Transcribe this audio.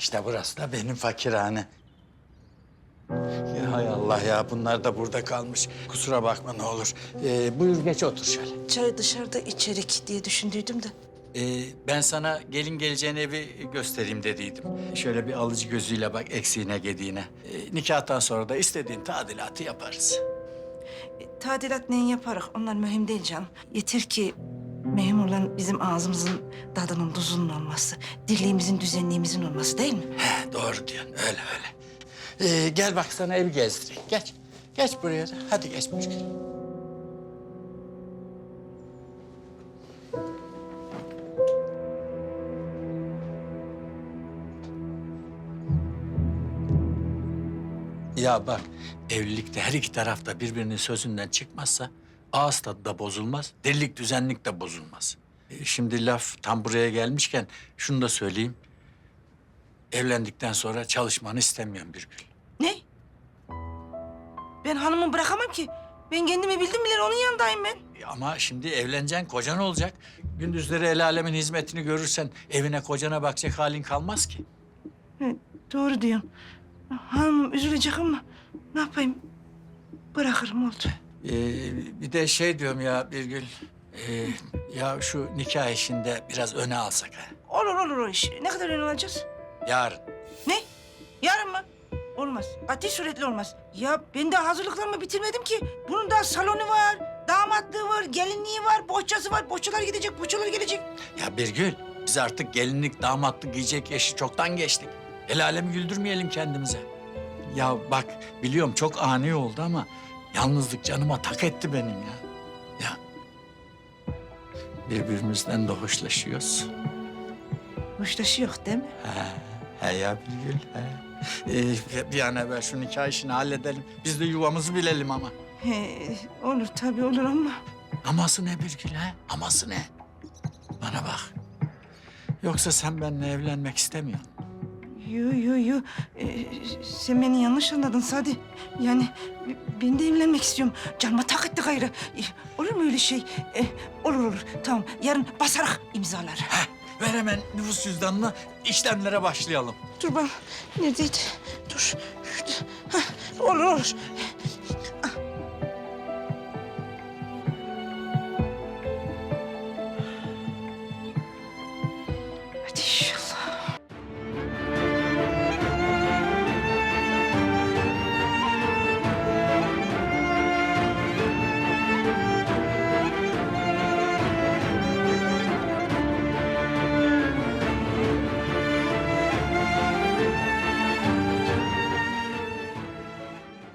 İşte burası da benim fakirhane. Ya hay Allah ya bunlar da burada kalmış. Kusura bakma ne olur. Ee, buyur geç otur şöyle. Çay dışarıda içerik diye düşündüydüm de. Ee, ben sana gelin geleceğin evi göstereyim dediydim. Şöyle bir alıcı gözüyle bak eksiğine gediğine. Ee, nikahtan sonra da istediğin tadilatı yaparız. E, Tadilat neyin yaparak onlar mühim değil canım. Yeter ki olan bizim ağzımızın tadının tuzunun olması, dirliğimizin, düzenliğimizin olması değil mi? He, doğru diyorsun öyle öyle. Ee, gel bak sana evi gezdireyim. Geç. Geç buraya. Hadi geç buyur. Ya bak evlilikte her iki tarafta birbirinin sözünden çıkmazsa ağız tadı da bozulmaz, delilik düzenlik de bozulmaz. E, Şimdi laf tam buraya gelmişken şunu da söyleyeyim. Evlendikten sonra çalışmanı istemiyorum bir gün. Ne? Ben hanımı bırakamam ki. Ben kendimi bildim bilir onun yanındayım ben. E, Ama şimdi evleneceksin, kocan olacak. Gündüzleri el alemin hizmetini görürsen evine kocana bakacak halin kalmaz ki. He, doğru diyorsun. Hanım üzülecek ama ne yapayım? Bırakırım oldu. Ee, bir de şey diyorum ya Birgül. ee, ya şu nikah işinde biraz öne alsak ha. Olur olur o iş. Ne kadar ön alacağız? Yarın. Ne? Yarın mı? Olmaz. Ati suretli olmaz. Ya ben daha hazırlıklarımı bitirmedim ki. Bunun daha salonu var, damatlığı var, gelinliği var, bohçası var. Bohçalar gidecek, bohçalar gelecek. Ya Birgül, biz artık gelinlik, damatlık giyecek yaşı çoktan geçtik. El alemi güldürmeyelim kendimize. Ya bak, biliyorum çok ani oldu ama yalnızlık canıma tak etti benim ya. Ya birbirimizden de hoşlaşıyoruz. Hoşlaşı yok değil mi? He, he ya Birgül, he. Ee, bir an evvel şu nikah işini halledelim. Biz de yuvamızı bilelim ama. He, olur tabii olur ama. Aması ne Birgül ha? Aması ne? Bana bak. Yoksa sen benimle evlenmek istemiyorsun. Yo yo yo. Ee, sen beni yanlış anladın Sadi. Yani ben de evlenmek istiyorum. Canıma tak etti gayrı. Ee, olur mu öyle şey? Ee, olur olur. Tamam. Yarın basarak imzalar. Heh, ver hemen nüfus cüzdanına işlemlere başlayalım. Dur ben. Neredeydi? Dur. Heh, olur olur. Ah. Hadi inşallah.